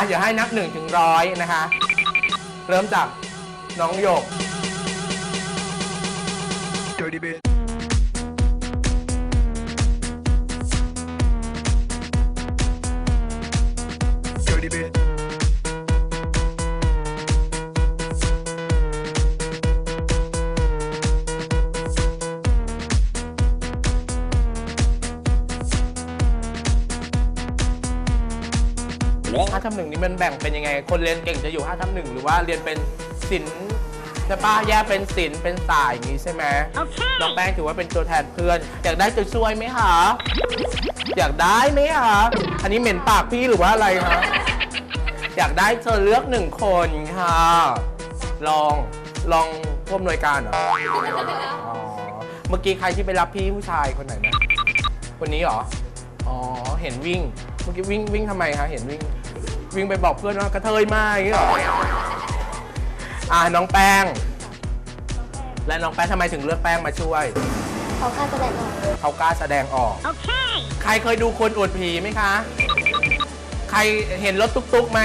อะเดี๋ยวให้นับหนึ่งถึงร้อยนะคะ เริ่มจากน้องหยก Dirty bit. ทับหนึ่งนี่มันแบ่งเป็นยังไง คนเรียนเก่งจะอยู่5ทับหนึ่งหรือว่าเรียนเป็นศิลป์ใช่แยกเป็นศิลเป็นสายอย่างนี้ใช่ไหมโอเค น้องแป้งถือว่าเป็นตัวแทนเพื่อน อยากได้ตัวช่วยไหมคะอยากได้ไหมคะอันนี้เหม็นปากพี่หรือว่าอะไรคะอยากได้เธอเลือกหนึ่งคนค่ะ ลองลองพ่วมหน่วยการเหรออ๋อเมื่อกี้ใครที่ไปรับพี่ผู้ชายคนไหนนะคนนี้เหรอ อ๋อ เห็นวิ่ง เมื่อกี้วิ่งวิ่งทำไมคะ เห็นวิ่ง วิ่งไปบอกเพื่อนว่ากระเทยมากอย่างนี้เหรออ่าน้องแป้ง และน้องแป้งทำไมถึงเลือกแป้งมาช่วย เขากล้าแสดงออกเขากล้าแสดงออกใครเคยดูคนอวดผีไหมคะ ใครเห็นรถตุ๊กๆไหม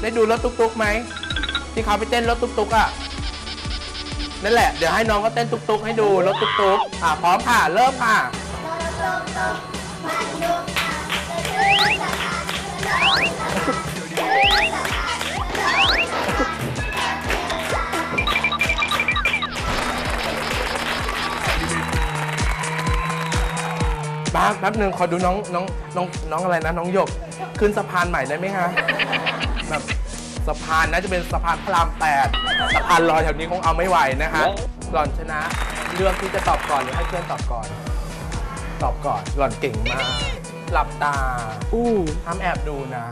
ได้ดูรถตุ๊กๆไหม ที่เขาไปเต้นรถตุ๊กๆอะ นั่นแหละ เดี๋ยวให้น้องก็เต้นตุ๊กๆให้ดูรถตุ๊กๆ อะพร้อมค่ะ เริ่มค่ะแป๊ บแป๊บหนึ่งขอดูน้องน้องน้องน้องอะไรนะ น้องหยก ขึ้นสะพานใหม่ได้ไหมคะแบบสะพานน่าจะเป็นสะพานพระรามแปดสะพานลอยแถวนี้คงเอาไม่ไหวนะคะหล่อนชนะเลือกที่จะตอบก่อนหรือให้เพื่อนตอบก่อน ตอบก่อนหล่อนเก่งมาก หลับตาอู้ห้ามแอบดูนะ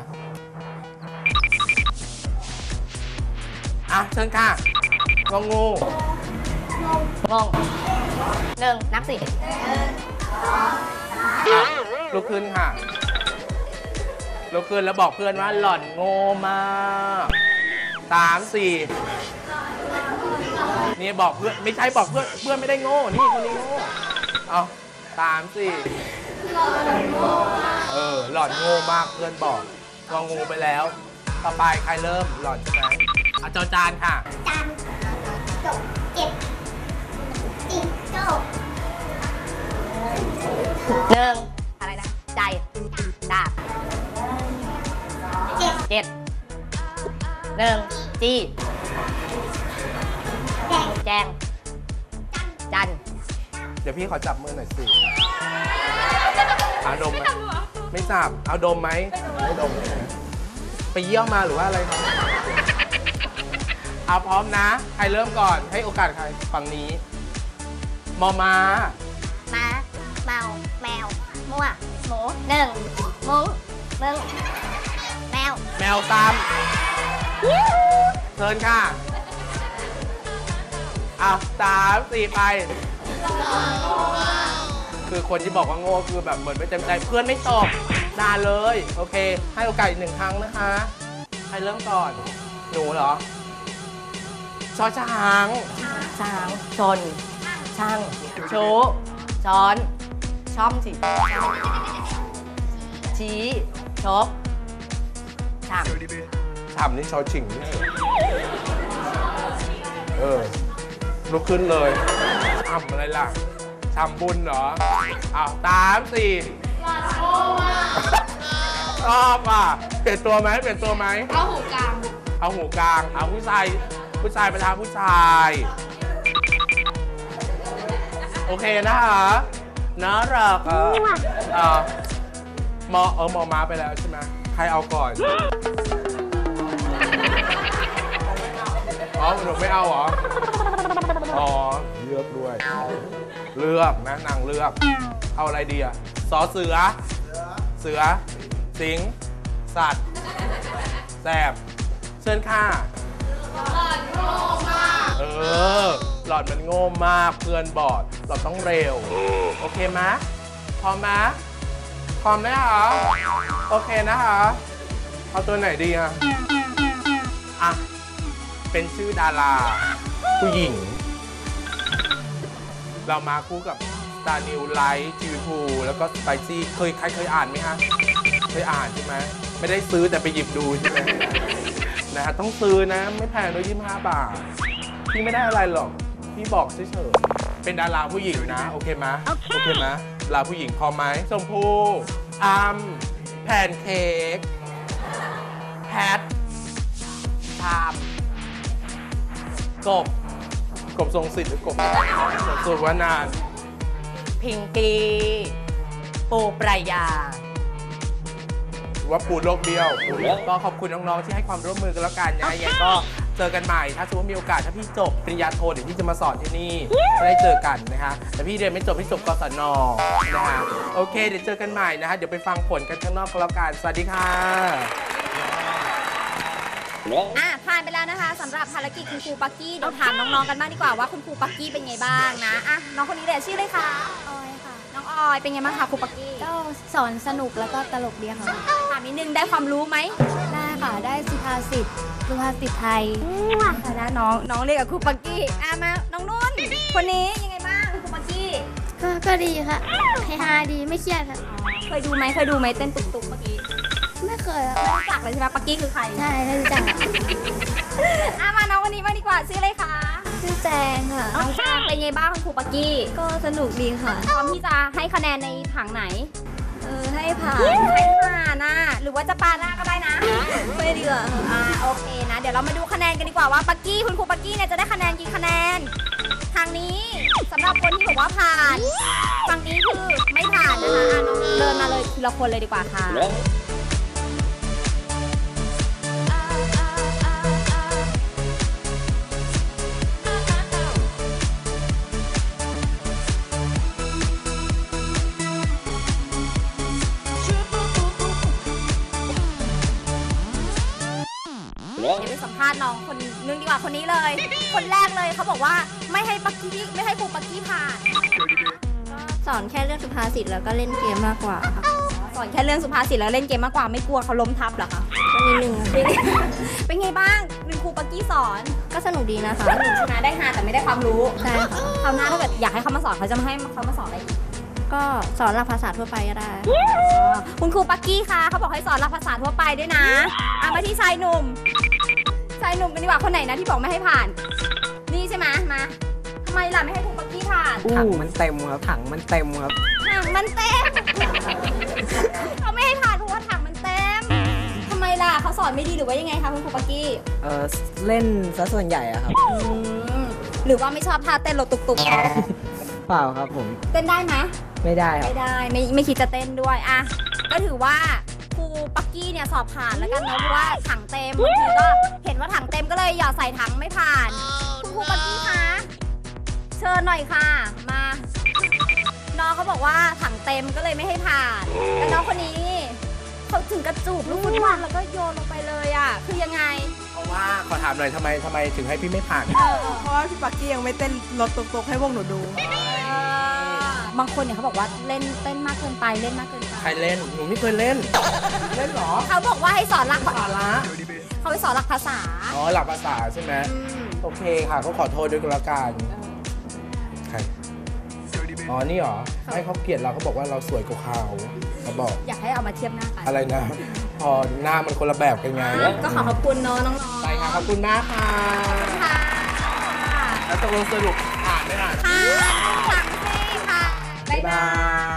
อะเชิญค่ะงองูงงหนึ่งนับสิอะลุกขึ้นค่ะ ลุกขึ้นแล้วบอกเพื่อนว่าหล่อนโง่มากสามสี่นี่บอกเพื่อนไม่ใช่บอกเพื่อนเพื่อนไม่ได้โง่นี่คนนี้โง่เอาสามสี่เออหล่อนโง่มากเพื่อนบอกงองูไปแล้ว ต่อไปใครเริ่มหล่อนใช่ไหม อาจารย์จานค่ะ จานจบเจ็บจิงโจ้หนึ่งอะไรนะ ใจดาบเจ็ดเจ็ดหนึ่งจีแจงแจง จัน เดี๋ยวพี่ขอจับมือหน่อยสิเอาดมไหมไม่จับ เอาดมไหมไม่ดม ไปเยี่ยวมาหรือว่าอะไรครับ เอาพร้อมนะ ใครเริ่มก่อน ให้โอกาสใครฝั่งนี้มอมาม้าเมาแมว มั่ว หมูหนึ่งมุ้งมึงแมว แมวตามเชิญค่ะอะสามสี่ไป คือคนที่บอกว่าโง่คือแบบเหมือนไม่เต็มใจเพื่อนไม่ตอบด่าเลย โอเค ให้โอกาสอีกหนึ่งครั้งนะคะ ใครเริ่มก่อน หนูเหรอ ชอช้างช้างชนช่างโชว์ช้อนช่อมสิชี้ชกช่าง Dirty bit. ฉ่ำนี่ชอชิงนี่เออลุกขึ้นเลยฉ่ำอะไรล่ะฉ่ำบุญเหรออ้าวสามสี่ชอบอะเปลี่ยนตัวไหมเปลี่ยนตัวไหมเอาหูกลาง เอาหูกลาง เอาผู้ชาย ผู้ชายประทาผู้ชาย โอเคนะคะน่ารักอะอะมอเออมอมาไปแล้วใช่ไหมใครเอาก่อนอ๋อหนูไม่เอาเหรอ อ๋อ เลือกด้วย เลือกนะนางเลือก เอาอะไรดีอะสอเสือ เสือ สิงห์สัตว์ แสบ เชิญค่ะ อหลอดมันโง่มากเพื่อนบอดเราต้องเร็ว โอเคไหมพร้อมไหมพร้อมไหมคะโอเคนะคะเอาตัวไหนดีอะอะ เป็นชื่อดารา ผู้หญิง เรามาคู่กับ Star New Light ทีวีพูแล้วก็ Spicy เคยใครเคยอ่านไหมฮะเคยอ่านใช่ไหมไม่ได้ซื้อแต่ไปหยิบดูใช่ไหมนะฮะต้องซื้อนะ ไม่แพงด้วยยี่ห้าบาทพี่ไม่ได้อะไรหรอก พี่บอกเฉยๆเป็นดาราผู้หญิงนะ โอเคไหมโอเคไหมดาราผู้หญิงพอไหมชมพู่อัมแพนเค้กแพทชามกบกบทรงสิทธิ์หรือกบสุวรรณานพิงกีปูปรายาหรือว่าปูโลกเบี้ยว ก็ขอบคุณน้อง ๆ ที่ให้ความร่วมมือกันแล้วกันนะยังไงก็ เจอกันใหม่ ถ้าสมมติมีโอกาสถ้าพี่จบปริญญาโทเดี๋ยวพี่จะมาสอนที่นี่จะได้เจอกันนะฮะแต่พี่เรียนไม่จบพี่จบกศนนะฮะโอเค เดี๋ยวเจอกันใหม่นะฮะเดี๋ยวไปฟังผลกันข้างนอกกันแล้วกันสวัสดีค่ะอะผ่านไปแล้วนะคะสำหรับภารกิจคุณครูปักกี้เดี๋ยวถามน้องๆกันบ้างดีกว่าว่าคุณครูปักกี้เป็นไงบ้างนะอะน้องคนนี้เลยชื่อเลยค่ะ ออยค่ะ น้องออยเป็นไงบ้างคะครูปักกี้ก็สอนสนุกแล้วก็ตลกดีค่ะถามนิดนึงได้ความรู้ไหมได้ค่ะ ได้สุภาษิต สุภาษิตไทยค่ะนะน้องน้องเรียกกับครูปักกี้อะมาน้องนุ่นคนนี้ยังไงบ้างครูปักกี้ก็ก็ดีค่ะเฮฮาดีไม่เครียดค่ะเคยดูไหมเคยดูไหมเต้นตุกตุกๆเมื่อกี้ไม่เคยค่ะไม่รู้จักเลยใช่ไหมปักกี้คือใครใช่ไม่รู้จักอะมาน้องคนนี้บ้างดีกว่าชื่ออะไรคะชื่อแจงค่ะน้องแจ้งเป็นไงบ้างคุณครูปักกี้ก็สนุกดีค่ะพร้อมที่จะให้คะแนนในถังไหนเออให้ผ่านให้ผ่านนะหรือว่าจะปาหน้าก็ได้นะ ไม่ดีกว่าค่ะอ่าโอเคนะ เดี๋ยวเรามาดูคะแนนกันดีกว่าว่าปักกี้คุณครูปักกี้เนี่ยจะได้คะแนนกี่คะแนน ทางนี้สำหรับคนที่บอกว่าผ่าน ฝั่งนี้คือไม่ผ่านนะคะอะน้องเดินมาเลยทีละคนเลยดีกว่าค่ะ เดี๋ยวไปสัมภาษณ์น้องคนนึงดีกว่าคนนี้เลย คนแรกเลยเขาบอกว่าไม่ให้ปักกี้ไม่ให้ครูปักกี้ผ่านสอนแค่เรื่องสุภาษิตแล้วก็เล่นเกมมากกว่าค่ะสอนแค่เรื่องสุภาษิตแล้วเล่นเกมมากกว่าไม่กลัวเขาล้มทับเหรอคะก็นิดนึงค่ะเป็นไงบ้างเป็นครูปักกี้สอนก็สนุกดีนะคะสนุกใช่ไหมได้ฮาแต่ไม่ได้ความรู้ใช่ค่ะคราวหน้าถ้าเกิดอยากให้เขามาสอนเขาจะมาให้เขามาสอนอะไรอีกก็สอนหลักภาษาทั่วไปก็ได้ คุณครูปักกี้คะเขาบอกให้สอนหลักภาษาทั่วไปด้วยนะอะมาที่ชายหนุ่ม ชายหนุ่มกันดีกว่าคนไหนนะที่บอกไม่ให้ผ่าน นี่ใช่ไหมมาทำไมล่ะไม่ให้ครูปักกี้ผ่าน ถังมันเต็มครับถังมันเต็มครับถังมันเต็มเขาไม่ให้ผ่านเพราะว่าถังมันเต็มทำไมล่ะเขาสอนไม่ดีหรือว่ายังไงคะคุณครูปักกี้เออเล่นซะส่วนใหญ่อะครับ อืมหรือว่าไม่ชอบท่าเต้นรถตุกๆเขาเปล่าครับผม เต้นได้ไหมไม่ได้ครัไม่บได้ไม่ไม่คิดจะเต้นด้วยอะก็ถือว่าครู ปักกี้เนี่ยสอบผ่านแล้วกันเนอะเพราะว่าถังเต็มบางทีก็เห็นว่าถังเต็มก็เลยหยอดใส่ถังไม่ผ่านคุณครูปักกี้คะเชิญหน่อยค่ะ มาน้องเขาบอกว่าถังเต็มก็เลยไม่ให้ผ่านแล้วน้องคนนี้นี่เขาถึงกระจูบลูกฟุตบอลแล้วก็โยนลงไปเลยอะ คือยังไงเพราะว่าขอถามหน่อยทำไมทำไมถึงให้พี่ไม่ผ่าน เพราะว่าพี่ปักกี้ยังไม่เต้นรถตุกๆให้พวกหนูดู บางคนเนี่ยเขาบอกว่าเล่นเต้นมากเกินไปเล่นมากเกินไป ใครเล่น หนูไม่เคยเล่น เล่นเหรอเขาบอกว่าให้สอนหลักสาระเขาไปสอนหลักภาษา อ๋อหลักภาษาใช่ไหมอืมโอเคค่ะเขาขอโทษด้วยกันละกันใครอ๋อนี่เหรอให้เขาเกลียดเราเขาบอกว่าเราสวยกว่าเขาเขาบอกอยากให้เอามาเทียบหน้ากัน อะไรนะพอหน้ามันคนละแบบกันไงก็ขอขอบคุณเน้องน้องๆไปค่ะขอบคุณมากค่ะ ค่ะแล้วตกลงสรุปผ่านไหมล่ะ ค่ะ